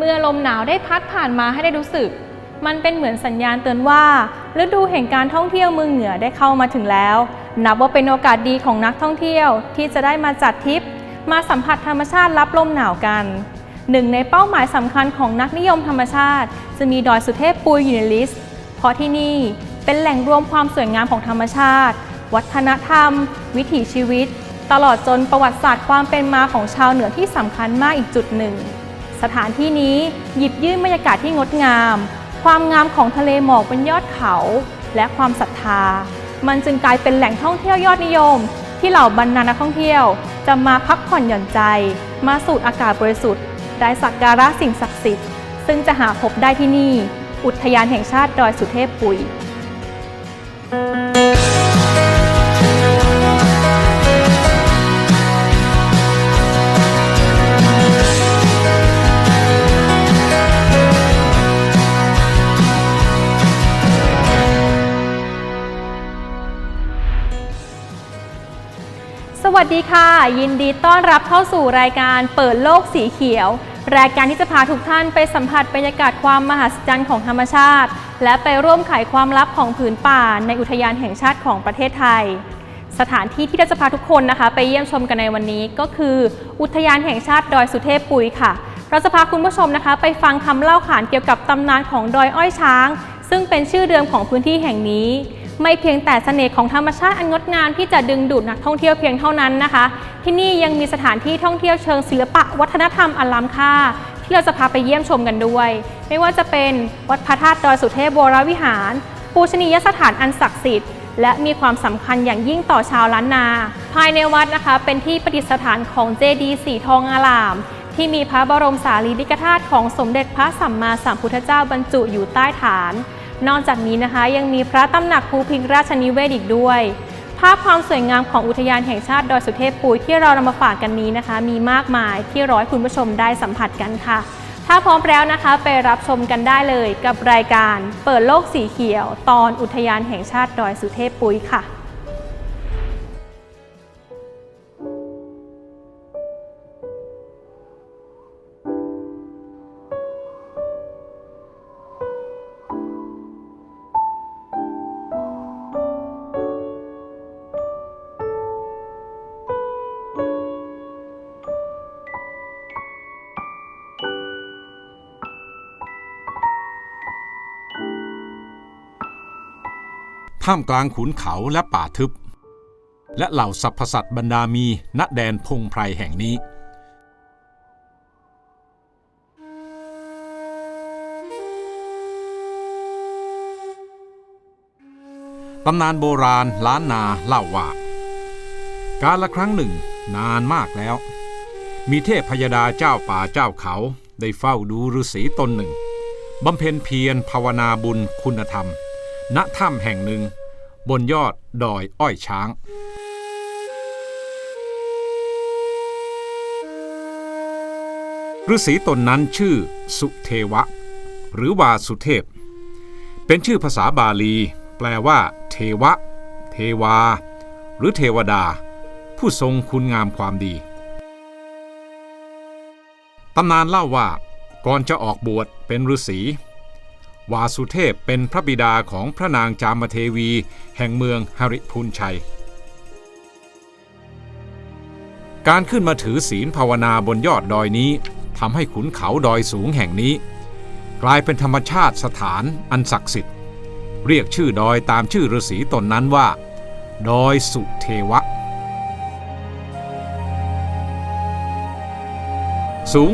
เมื่อลมหนาวได้พัดผ่านมาให้ได้รู้สึก มันเป็นเหมือนสัญญาณเตือนว่าฤดูแห่งการท่องเที่ยวเมืองเหนือได้เข้ามาถึงแล้ว นับว่าเป็นโอกาสดีของนักท่องเที่ยวที่จะได้มาจัดทริป มาสัมผัสธรรมชาติรับลมหนาวกันหนึ่งในเป้าหมายสำคัญของนักนิยมธรรมชาติ จะมีดอยสุเทพปุยอยู่ในลิสต์ เพราะที่นี่เป็นแหล่งรวมความสวยงามของธรรมชาติ วัฒนธรรม วิถีชีวิต ตลอดจนประวัติศาสตร์ความเป็นมาของชาวเหนือที่สำคัญมากอีกจุดหนึ่ง สถานที่นี้หยิบยื่นบรรยากาศที่งดงาม ความงามของทะเลหมอกบนยอดเขา และความศรัทธา มันจึงกลายเป็นแหล่งท่องเที่ยวยอดนิยม ที่เหล่าบรรดานักท่องเที่ยว จะมาพักผ่อนหย่อนใจ มาสูดอากาศบริสุทธิ์ ได้สักการะสิ่งศักดิ์สิทธิ์ ซึ่งจะหาพบได้ที่นี่ อุทยานแห่งชาติดอยสุเทพปุยสวั ดีค่ะ ยินดีต้อนรับเข้าสู่รายการเปิดโลกสีเขียว รายการที่จะพาทุกท่านไปสัมผัสบรรยากาศความมหัศจรรย์ของธรรมชาติ และไปร่วมไขความลับของผืนป่า ในอุทยานแห่งชาติของประเทศไทย สถานที่ที่เราจะพาทุกคนนะคะ ไปเยี่ยมชมกันในวันนี้ก็คือ อุทยานแห่งชาติดอยสุเทพปุยค่ะ เราจะพาคุณผู้ชมนะคะ ไปฟังคำเล่าขานเกี่ยวกับตำนานของดอยอ้อยช้าง ซึ่งเป็นชื่อเดิมของพื้นที่แห่งนี้ ไม่เพียงแต่เสน่ห์ของธรรมชาติอันงดงามที่จะดึงดูดนักท่องเที่ยวเพียงเท่านั้นนะคะ ที่นี่ยังมีสถานที่ท่องเที่ยวเชิงศิลปะวัฒนธรรมอันล้ำค่า ที่เราจะพาไปเยี่ยมชมกันด้วย ไม่ว่าจะเป็นวัดพระธาตุดอยสุเทพวรวิหาร ปูชนียสถานอันศักดิ์สิทธิ์และมีความสำคัญอย่างยิ่งต่อชาวล้านนา ภายในวัดนะคะ เป็นที่ประดิษฐานของเจดีย์สีทองอาราม ที่มีพระบรมสารีริกธาตุของสมเด็จพระสัมมาสัมพุทธเจ้าบรรจุอยู่ใต้ฐาน นอกจากนี้นะคะยังมีพระตำหนักภูพิงราชนิเวศอีกด้วย ภาพความสวยงามของอุทยานแห่งชาติดอยสุเทพปุยที่เรานำมาฝากกันนี้นะคะ มีมากมายที่ร้อยคุณผู้ชมได้สัมผัสกันค่ะ ถ้าพร้อมแล้วนะคะไปรับชมกันได้เลยกับรายการ เปิดโลกสีเขียว ตอนอุทยานแห่งชาติดอยสุเทพปุยค่ะ ท่ามกลางขุนเขาและป่าทึบ และเหล่าสรรพสัตว์บรรดามีณแดนพงไพรแห่งนี้ ตำนานโบราณล้านนาเล่าว่า การละครั้งหนึ่งนานมากแล้ว มีเทพพยดาเจ้าป่าเจ้าเขาได้เฝ้าดูฤาษีตนหนึ่งบำเพ็ญเพียรภาวนาบุญคุณธรรม ณถ้ำแห่งหนึ่ง บนยอดดอยอ้อยช้างฤาษีตนนั้นชื่อสุเทวะ หรือวาสุเทพ เป็นชื่อภาษาบาลี แปลว่า เทวะ เทวา หรือเทวดา ผู้ทรงคุณงามความดีตำนานเล่าว่าก่อนจะออกบวชเป็นฤาษี วาสุเทพเป็นพระบิดาของพระนางจามเทวี แห่งเมืองหริพูนชัย การขึ้นมาถือศีลภาวนาบนยอดดอยนี้ทำให้ขุนเขาดอยสูงแห่งนี้ กลายเป็นธรรมชาติสถานอันศักดิ์สิทธิ์ เรียกชื่อดอยตามชื่อฤาษีตนนั้นว่า ดอยสุเทวะ สูง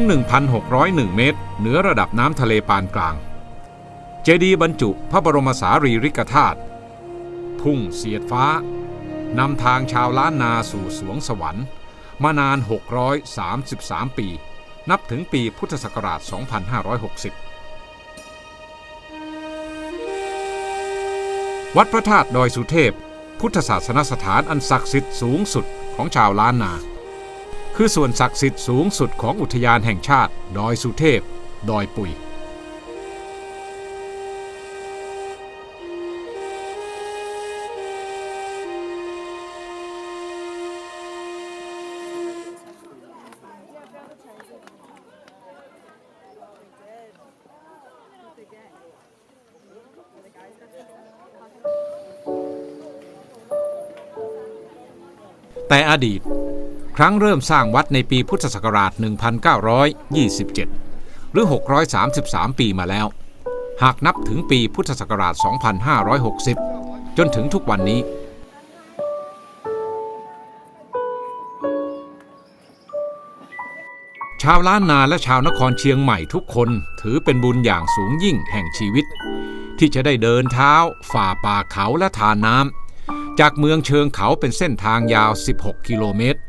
1,601 เมตร เหนือระดับน้ำทะเลปานกลาง เจดีย์บรรจุพระบรมสารีริกธาตุพุ่งเสียดฟ้านำทางชาวล้านนาสู่สวงสวรรค์ มานาน 633 ปี นับถึงปีพุทธศักราช 2560 วัดพระธาตุดอยสุเทพ พุทธศาสนสถานอันศักดิ์สิทธิ์สูงสุดของชาวล้านนา คือส่วนศักดิ์สิทธิ์สูงสุดของอุทยานแห่งชาติ ดอยสุเทพ ดอยปุย แต่อดีต ครั้งเริ่มสร้างวัดในปีพุทธศักราช 1927 หรือ 633 ปีมาแล้ว หากนับถึงปีพุทธศักราช 2560 จนถึงทุกวันนี้ชาวล้านนาและชาวนครเชียงใหม่ทุกคนถือเป็นบุญอย่างสูงยิ่งแห่งชีวิต ที่จะได้เดินเท้า ฝ่าป่าเขาและทานน้ำ จากเมืองเชิงเขาเป็นเส้นทางยาว 16 กิโลเมตร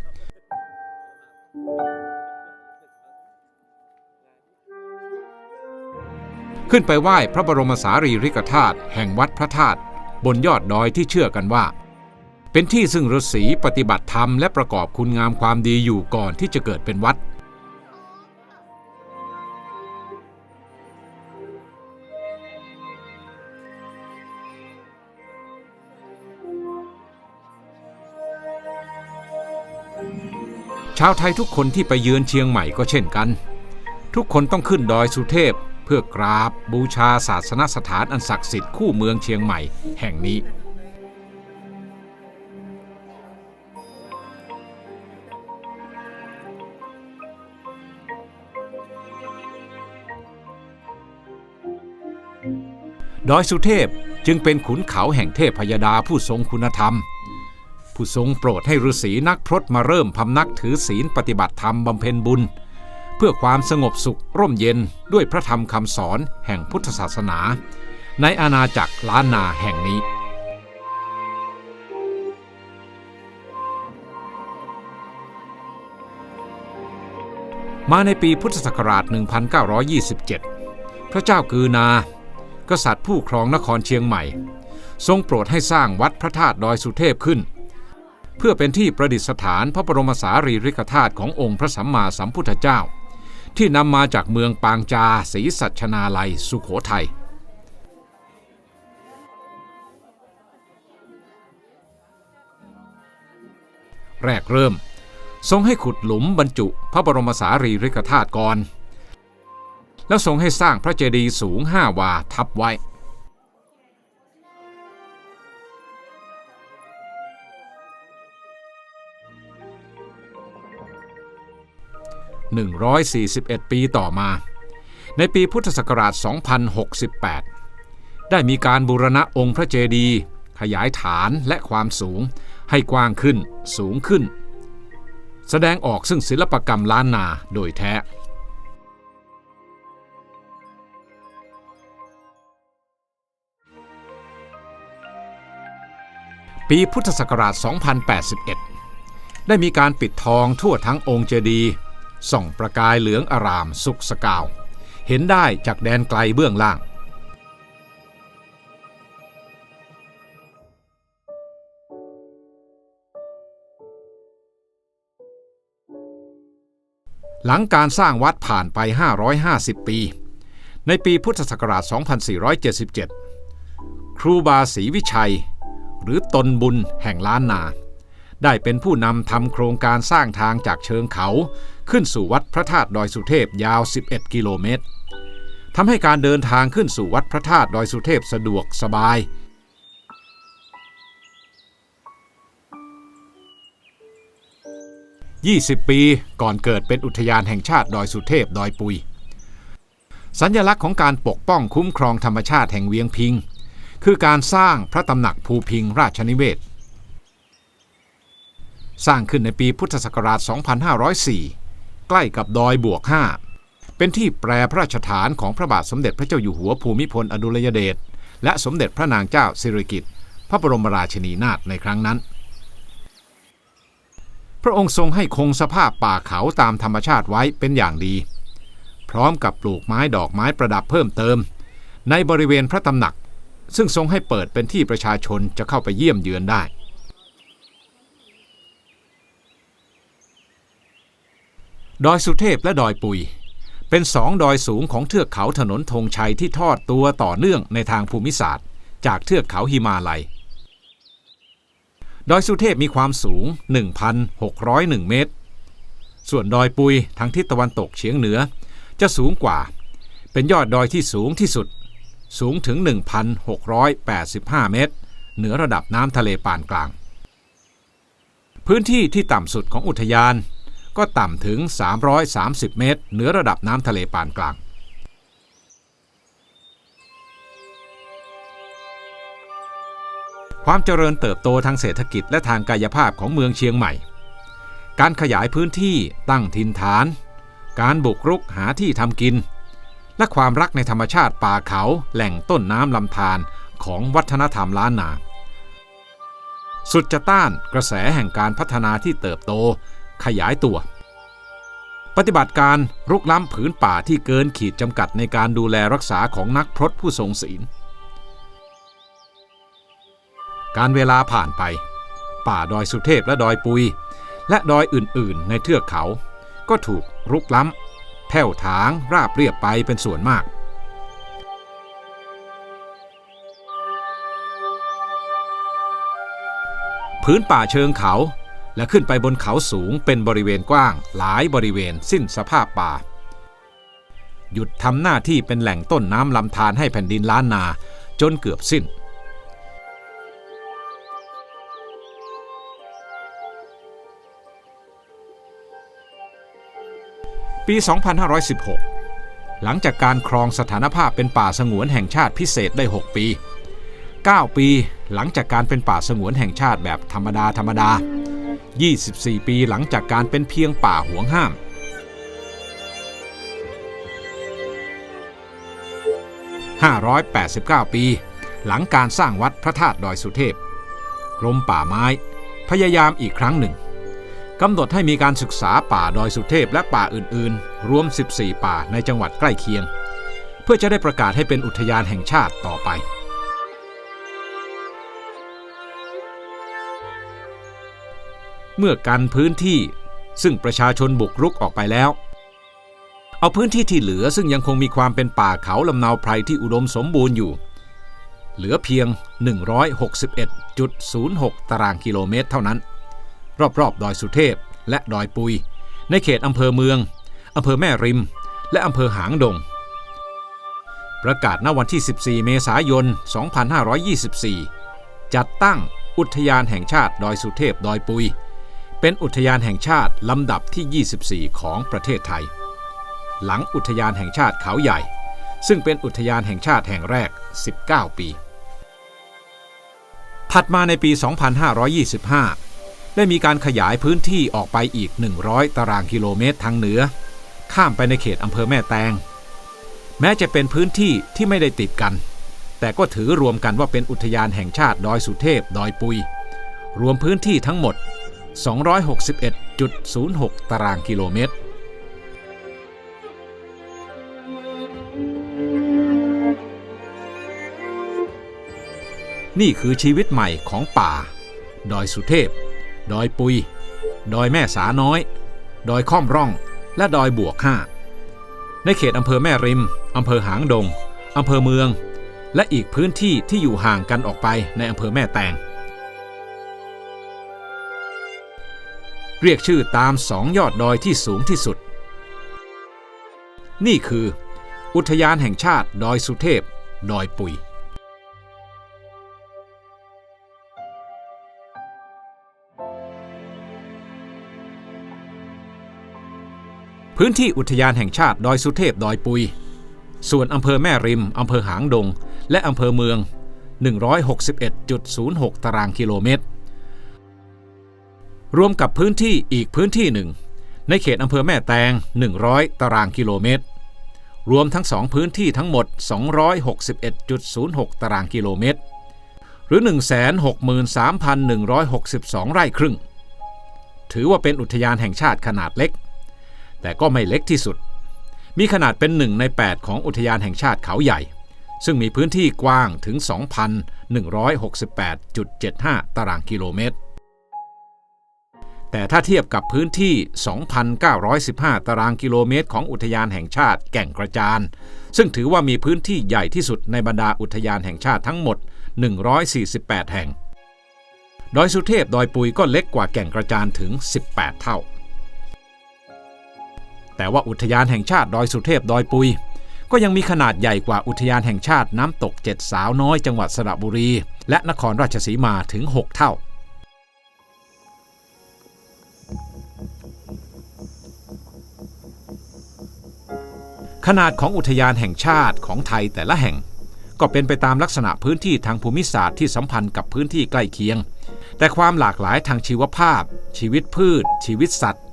ขึ้นไปไหว้พระบรมสารีริกธาตุแห่งวัดพระธาตุบนยอดดอยที่เชื่อกันว่า เป็นที่ซึ่งฤาษีปฏิบัติธรรมและประกอบคุณงามความดีอยู่ก่อนที่จะเกิดเป็นวัด ชาวไทยทุกคนที่ไปเยือนเชียงใหม่ก็เช่นกัน ทุกคนต้องขึ้นดอยสุเทพ เพื่อกราบบูชาศาสนสถานอันศักดิ์สิทธิ์คู่เมืองเชียงใหม่แห่งนี้ ดอยสุเทพจึงเป็นขุนเขาแห่งเทพพยดาผู้ทรงคุณธรรม ผู้ทรงโปรดให้ฤาษีนักพรตมาเริ่มพำนักถือศีลปฏิบัติธรรมบำเพ็ญบุญ เพื่อความสงบสุขร่มเย็นด้วยพระธรรมคำสอนแห่งพุทธศาสนา ในอาณาจักรล้านนาแห่งนี้มาในปีพุทธศักราช 1927 พระเจ้ากือนา กษัตริย์ผู้ครองนครเชียงใหม่ ทรงโปรดให้สร้างวัดพระธาตุดอยสุเทพขึ้น เพื่อเป็นที่ประดิษฐานพระบรมสารีริกธาตุขององค์พระสัมมาสัมพุทธเจ้า ที่นำมาจากเมืองปางจาศรีสัชนาลัยสุขโขทัยแรกเริ่ม ทรงให้ขุดหลุมบรรจุพระบรมสารีริกธาตุก่อน แล้วทรงให้สร้างพระเจดีย์สูงห้าวาทับไว้ 141 ปีต่อมา ในปีพุทธศักราช 2068 ได้มีการบูรณะองค์พระเจดีย์ขยายฐานและความสูงให้กว้างขึ้นสูงขึ้น แสดงออกซึ่งศิลปกรรมล้านนาโดยแท้ ปีพุทธศักราช 2081 ได้มีการปิดทองทั่วทั้งองค์เจดีย์ ส่องประกายเหลืองอารามสุกสกาว เห็นได้จากแดนไกลเบื้องล่าง หลังการสร้างวัดผ่านไป 550 ปี ในปีพุทธศักราช 2477 ครูบาศรีวิชัย หรือตนบุญแห่งล้านนา ได้เป็นผู้นำทำโครงการสร้างทางจากเชิงเขา ขึ้นสู่วัดพระธาตุดอยสุเทพยาว 11 กิโลเมตรทำให้การเดินทางขึ้นสู่วัดพระธาตุดอยสุเทพสะดวกสบาย 20 ปีก่อนเกิดเป็นอุทยานแห่งชาติดอยสุเทพดอยปุย สัญลักษณ์ของการปกป้องคุ้มครองธรรมชาติแห่งเวียงพิง คือการสร้างพระตำหนักภูพิงราชนิเวศ สร้างขึ้นในปีพุทธศักราช 2504 ใกล้กับดอยบวก 5 เป็นที่แปรพระราชฐานของพระบาทสมเด็จพระเจ้าอยู่หัวภูมิพลอดุลยเดชและสมเด็จพระนางเจ้าสิริกิติ์พระบรมราชินีนาถในครั้งนั้น พระองค์ทรงให้คงสภาพป่าเขาตามธรรมชาติไว้เป็นอย่างดี พร้อมกับปลูกไม้ดอกไม้ประดับเพิ่มเติม ในบริเวณพระตำหนัก ซึ่งทรงให้เปิดเป็นที่ประชาชนจะเข้าไปเยี่ยมเยือนได้ ดอยสุเทพและดอยปุย เป็นสองดอยสูงของเทือกเขาถนนธงชัยที่ทอดตัวต่อเนื่องในทางภูมิศาสตร์ จากเทือกเขาหิมาลัย ดอยสุเทพมีความสูง 1,601 เมตร ส่วนดอยปุยทางทิศตะวันตกเฉียงเหนือ จะสูงกว่า เป็นยอดดอยที่สูงที่สุด สูงถึง 1,685 เมตร เหนือระดับน้ำทะเลปานกลาง พื้นที่ที่ต่ำสุดของอุทยาน ก็ต่ำถึง 330 เมตร เหนือระดับน้ำทะเลปานกลาง ความเจริญเติบโตทางเศรษฐกิจและทางกายภาพของเมืองเชียงใหม่ การขยายพื้นที่ตั้งถิ่นฐาน การบุกรุกหาที่ทำกิน และความรักในธรรมชาติป่าเขาแหล่งต้นน้ำลำธารของวัฒนธรรมล้านนา สุดจะต้านกระแสแห่งการพัฒนาที่เติบโต ขยายตัว ปฏิบัติการรุกล้ำผืนป่าที่เกินขีดจำกัดในการดูแลรักษาของนักพรตผู้ทรงศีล การเวลาผ่านไป ป่าดอยสุเทพและดอยปุย และดอยอื่นๆ ในเทือกเขา ก็ถูกรุกล้ำแผ่วถางราบเรียบไปเป็นส่วนมากพื้นป่าเชิงเขา และขึ้นไปบนเขาสูงเป็นบริเวณกว้าง หลายบริเวณสิ้นสภาพป่า หยุดทำหน้าที่เป็นแหล่งต้นน้ำลำธารให้แผ่นดินล้านนาจนเกือบสิ้น ปี 2516 หลังจากการครองสถานภาพเป็นป่าสงวนแห่งชาติพิเศษได้ 6 ปี 9 ปีหลังจากการเป็นป่าสงวนแห่งชาติแบบธรรมดาธรรมดา 24 ปีหลังจากการเป็นเพียงป่าห่วงห้าม 589 ปี หลังการสร้างวัดพระธาตุดอยสุเทพ กรมป่าไม้ พยายามอีกครั้งหนึ่งกำหนดให้มีการศึกษาป่าดอยสุเทพและป่าอื่นๆ รวม 14 ป่าในจังหวัดใกล้เคียง เพื่อจะได้ประกาศให้เป็นอุทยานแห่งชาติต่อไป เมื่อกันพื้นที่ซึ่งประชาชนบุกรุกออกไปแล้ว เอาพื้นที่ที่เหลือซึ่งยังคงมีความเป็นป่าเขาลำนาวไพรที่อุดมสมบูรณ์อยู่ เหลือเพียง 161.06 ตารางกิโลเมตรเท่านั้น รอบๆ ดอยสุเทพและดอยปุย ในเขตอำเภอเมืองอำเภอแม่ริม และอำเภอหางดง ประกาศณวันที่ 14 เมษายน 2524 จัดตั้งอุทยานแห่งชาติดอยสุเทพดอยปุย เป็นอุทยานแห่งชาติลำดับที่ 24 ของประเทศไทย หลังอุทยานแห่งชาติเขาใหญ่ ซึ่งเป็นอุทยานแห่งชาติแห่งแรก 19 ปี ถัดมาในปี 2525 ได้มีการขยายพื้นที่ออกไปอีก 100 ตารางกิโลเมตรทางเหนือ ข้ามไปในเขตอำเภอแม่แตง แม้จะเป็นพื้นที่ที่ไม่ได้ติดกัน แต่ก็ถือรวมกันว่าเป็นอุทยานแห่งชาติดอยสุเทพ ดอยปุย รวมพื้นที่ทั้งหมด 261.06 ตารางกิโลเมตรนี่คือชีวิตใหม่ของป่า ดอยสุเทพ ดอยปุย ดอยแม่สาน้อย ดอยค่อมร่อง และดอยบวกห้า ในเขตอำเภอแม่ริม อำเภอหางดง อำเภอเมือง และอีกพื้นที่ที่อยู่ห่างกันออกไปในอำเภอแม่แตง เรียกชื่อตามสองยอดดอยที่สูงที่สุด นี่คือ อุทยานแห่งชาติดอยสุเทพ ดอยปุย พื้นที่อุทยานแห่งชาติดอยสุเทพ ดอยปุย ส่วนอำเภอแม่ริมอำเภอหางดง และอำเภอเมือง 161.06 ตารางกิโลเมตร รวมกับพื้นที่อีกพื้นที่หนึ่ง ในเขตอำเภอแม่แตง 100 ตารางกิโลเมตร รวมทั้งสองพื้นที่ทั้งหมด 261.06 ตารางกิโลเมตร หรือ 163,162 ไร่ครึ่ง ถือว่าเป็นอุทยานแห่งชาติขนาดเล็ก แต่ก็ไม่เล็กที่สุด มีขนาดเป็นหนึ่งใน 8 ของอุทยานแห่งชาติเขาใหญ่ ซึ่งมีพื้นที่กว้างถึง 2,168.75 ตารางกิโลเมตร แต่ถ้าเทียบกับพื้นที่ 2,915 ตารางกิโลเมตรของอุทยานแห่งชาติแก่งกระจาน ซึ่งถือว่ามีพื้นที่ใหญ่ที่สุดในบรรดาอุทยานแห่งชาติทั้งหมด 148 แห่ง ดอยสุเทพดอยปุยก็เล็กกว่าแก่งกระจานถึง 18 เท่า แต่ว่าอุทยานแห่งชาติดอยสุเทพดอยปุย ก็ยังมีขนาดใหญ่กว่าอุทยานแห่งชาติน้ำตกเจ็ดสาวน้อยจังหวัดสระบุรี และนครราชสีมาถึง 6 เท่า ขนาดของอุทยานแห่งชาติของไทยแต่ละแห่ง ก็เป็นไปตามลักษณะพื้นที่ทางภูมิศาสตร์ที่สัมพันธ์กับพื้นที่ใกล้เคียง แต่ความหลากหลายทางชีวภาพ ชีวิตพืช ชีวิตสัตว์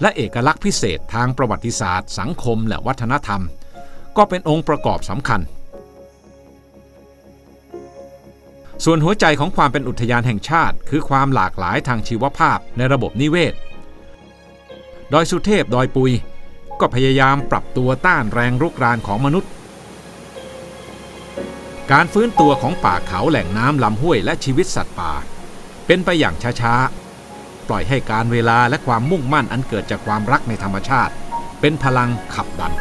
และเอกลักษณ์พิเศษทางประวัติศาสตร์ สังคมและวัฒนธรรม ก็เป็นองค์ประกอบสำคัญ ส่วนหัวใจของความเป็นอุทยานแห่งชาติ คือความหลากหลายทางชีวภาพในระบบนิเวศ ดอยสุเทพ ดอยปุย ก็พยายามปรับตัวต้านแรงรุกรานของมนุษย์ การฟื้นตัวของป่าเขาแหล่งน้ำลำห้วยและชีวิตสัตว์ป่า เป็นไปอย่างช้าๆ ปล่อยให้การเวลาและความมุ่งมั่นอันเกิดจากความรักในธรรมชาติ เป็นพลังขับดัน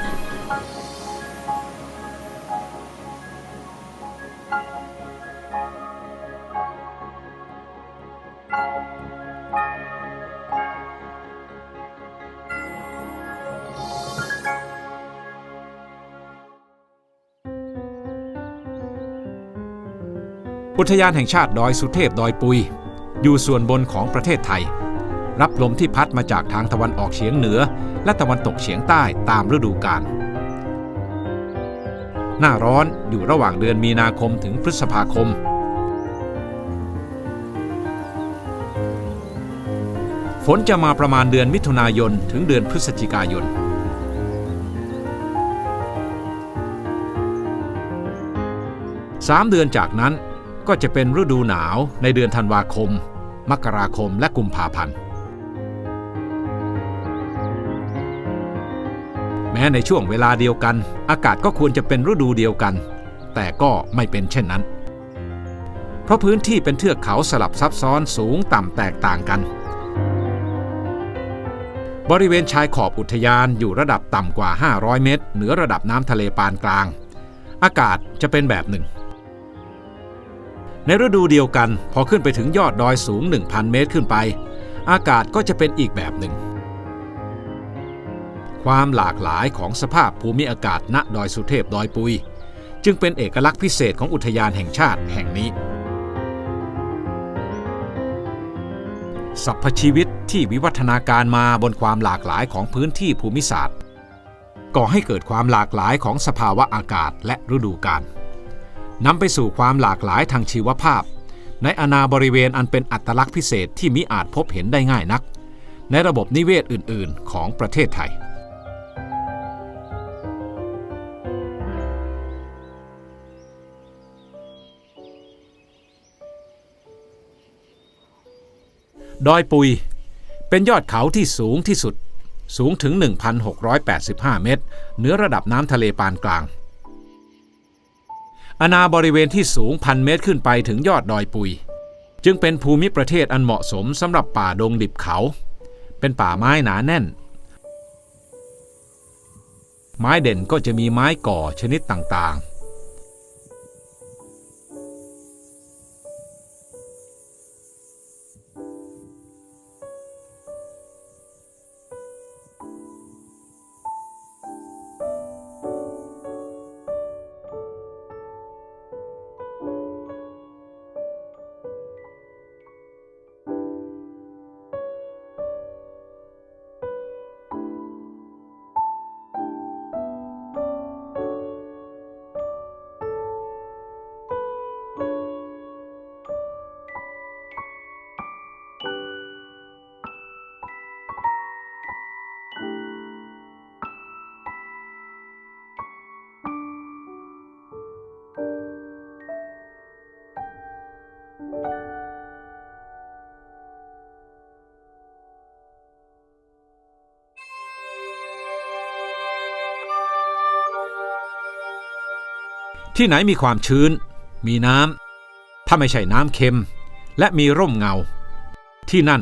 อุทยานแห่งชาติดอยสุเทพดอยปุย อยู่ส่วนบนของประเทศไทย รับลมที่พัดมาจากทางตะวันออกเฉียงเหนือ และตะวันตกเฉียงใต้ตามฤดูกาลหน้าร้อนอยู่ระหว่างเดือนมีนาคมถึงพฤษภาคม ฝนจะมาประมาณเดือนมิถุนายนถึงเดือนพฤศจิกายนสามเดือนจากนั้น ก็จะเป็นฤดูหนาวในเดือนธันวาคม มกราคมและกุมภาพันธ์ แม้ในช่วงเวลาเดียวกัน อากาศก็ควรจะเป็นฤดูเดียวกัน แต่ก็ไม่เป็นเช่นนั้น เพราะพื้นที่เป็นเทือกเขาสลับซับซ้อนสูงต่ำแตกต่างกัน บริเวณชายขอบอุทยานอยู่ระดับต่ำกว่า 500 เมตร เหนือระดับน้ำทะเลปานกลาง อากาศจะเป็นแบบหนึ่ง ในฤดูเดียวกันพอขึ้นไปถึงยอดดอยสูง 1,000 เมตรขึ้นไป อากาศก็จะเป็นอีกแบบหนึ่ง ความหลากหลายของสภาพภูมิอากาศณดอยสุเทพดอยปุย จึงเป็นเอกลักษณ์พิเศษของอุทยานแห่งชาติแห่งนี้สรรพชีวิตที่วิวัฒนาการมาบนความหลากหลายของพื้นที่ภูมิศาสตร์ก่อให้เกิดความหลากหลายของสภาวะอากาศและฤดูกาล นำไปสู่ความหลากหลายทางชีวภาพ ในอาณาบริเวณอันเป็นอัตลักษณ์พิเศษที่มิอาจพบเห็นได้ง่ายนัก ในระบบนิเวศอื่น ๆ ของประเทศไทย ดอยปุย เป็นยอดเขาที่สูงที่สุด สูงถึง 1,685 เมตรเหนือระดับน้ำทะเลปานกลาง อาณาบริเวณที่สูงพันเมตรขึ้นไปถึงยอดดอยปุย จึงเป็นภูมิประเทศอันเหมาะสมสำหรับป่าดงดิบเขา เป็นป่าไม้หนาแน่น ไม้เด่นก็จะมีไม้ก่อชนิดต่างๆ ที่ไหนมีความชื้น มีน้ำ ถ้าไม่ใช่น้ำเค็ม และมีร่มเงา ที่นั่น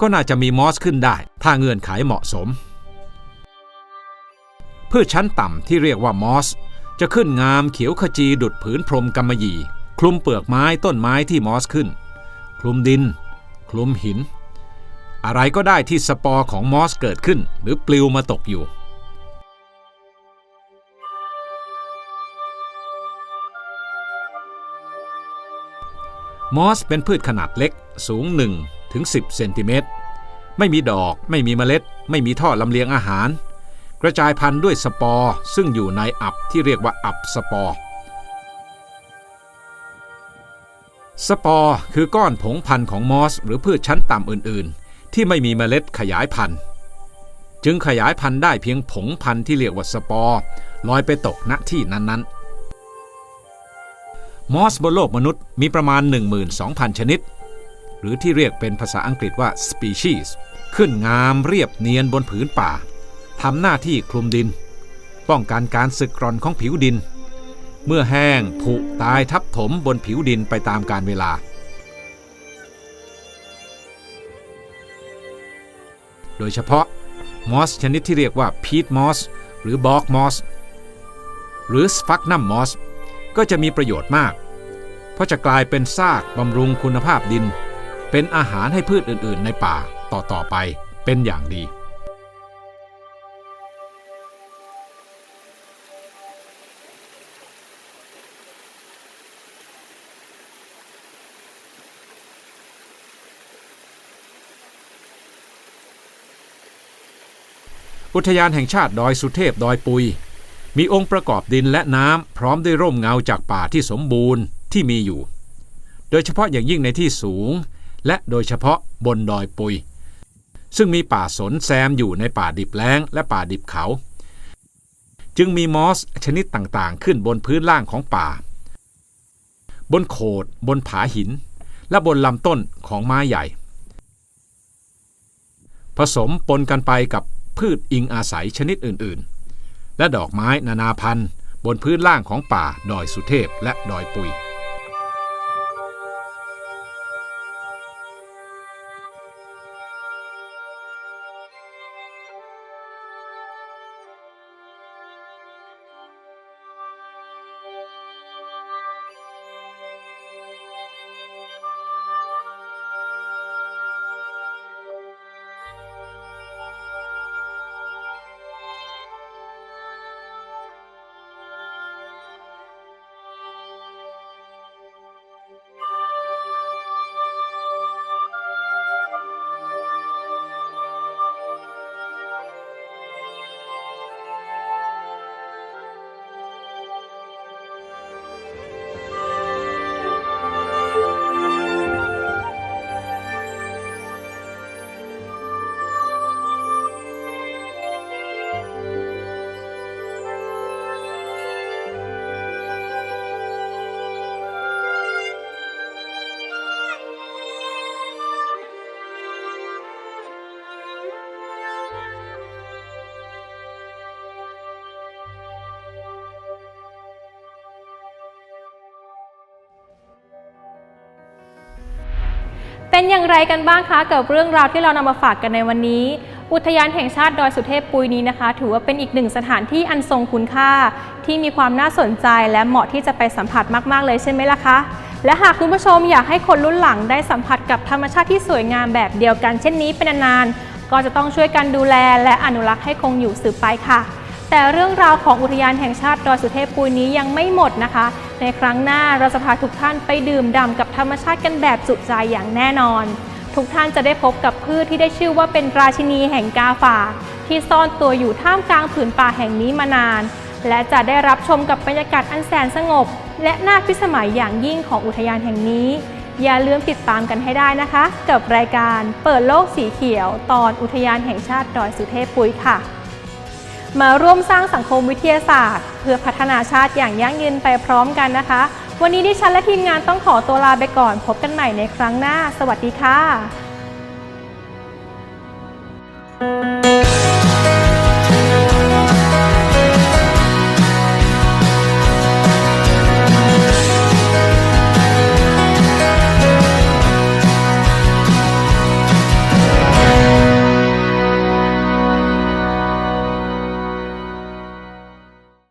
ก็น่าจะมีมอสขึ้นได้ ถ้าเงื่อนไขเหมาะสม พืชชั้นต่ำที่เรียกว่ามอส จะขึ้นงามเขียวขจีดุดผืนพรมกำมะหยี่ คลุมเปลือกไม้ต้นไม้ที่มอสขึ้น คลุมดิน คลุมหิน อะไรก็ได้ที่สปอร์ของมอสเกิดขึ้น หรือปลิวมาตกอยู่ มอสเป็นพืชขนาดเล็กสูง 1 ถึง 10 เซนติเมตร ไม่มีดอก ไม่มีเมล็ด ไม่มีท่อลำเลียงอาหารกกระจายพันธุ์ด้วยสปอร์ ซึ่งอยู่ในอับที่เรียกว่าอับสปอร์ สปอร์คือก้อนผงพันธุ์ของมอส หรือพืชชั้นต่ำอื่น ๆ ที่ไม่มีเมล็ดขยายพันธุ์ จึงขยายพันธุ์ได้เพียงผงพันธุ์ที่เรียกว่าสปอร์ลอยไปตกณที่นั้น ๆ มอสบนโลกมนุษย์มีประมาณ 12,000 ชนิด หรือที่เรียกเป็นภาษาอังกฤษว่า species ขึ้นงามเรียบเนียนบนผืนป่าทำหน้าที่คลุมดิน ป้องกันการสึกกร่อนของผิวดิน เมื่อแห้งผุตายทับถมบนผิวดินไปตามกาลเวลา โดยเฉพาะมอสชนิดที่เรียกว่าพีทมอสหรือบอกมอสหรือสฟักนัมมอสก็จะมีประโยชน์มาก เพราะจะกลายเป็นซากบำรุงคุณภาพดิน เป็นอาหารให้พืชอื่นๆในป่าต่อๆไปเป็นอย่างดี อุทยานแห่งชาติดอยสุเทพดอยปุย มีองค์ประกอบดินและน้ำพร้อมด้วยร่มเงาจากป่าที่สมบูรณ์ที่มีอยู่ โดยเฉพาะอย่างยิ่งในที่สูง และโดยเฉพาะบนดอยปุย ซึ่งมีป่าสนแซมอยู่ในป่าดิบแล้งและป่าดิบเขา จึงมีมอสชนิดต่างๆ ขึ้นบนพื้นล่างของป่า บนโขด บนผาหิน และบนลำต้นของไม้ใหญ่ผสมปนกันไปกับ พืชอิงอาศัยชนิดอื่นๆ และดอกไม้นานาพันธุ์ บนพื้นล่างของป่าดอยสุเทพและดอยปุย เป็นอย่างไรกันบ้างคะกับเรื่องราวที่เรานำมาฝากกันในวันนี้ อุทยานแห่งชาติดอยสุเทพปุยนี้นะคะ ถือว่าเป็นอีกหนึ่งสถานที่อันทรงคุณค่า ที่มีความน่าสนใจและเหมาะที่จะไปสัมผัสมาก ๆ เลยใช่ไหมล่ะคะ และหากคุณผู้ชมอยากให้คนรุ่นหลังได้สัมผัสกับธรรมชาติที่สวยงามแบบเดียวกัน เช่นนี้เป็นนานๆก็จะต้องช่วยกันดูแล และอนุรักษ์ให้คงอยู่สืบไปค่ะ แต่เรื่องราวของอุทยานแห่งชาติดอยสุเทพปุยนี้ยังไม่หมดนะคะ ในครั้งหน้าเราจะพาทุกท่านไปดื่มด่ำกับธรรมชาติกันแบบจุใจอย่างแน่นอน ทุกท่านจะได้พบกับพืชที่ได้ชื่อว่าเป็นราชินีแห่งกาฝากที่ซ่อนตัวอยู่ท่ามกลางผืนป่าแห่งนี้มานาน และจะได้รับชมกับบรรยากาศอันแสนสงบ และน่าพิสมัยอย่างยิ่งของอุทยานแห่งนี้ อย่าลืมติดตามกันให้ได้นะคะ กับรายการเปิดโลกสีเขียว ตอนอุทยานแห่งชาติดอยสุเทพปุยค่ะ มาร่วมสร้างสังคมวิทยาศาสตร์ เพื่อพัฒนาชาติอย่างยั่งยืนไปพร้อมกันนะคะ วันนี้ดิฉันและทีมงานต้องขอตัวลาไปก่อน พบกันใหม่ในครั้งหน้า สวัสดีค่ะ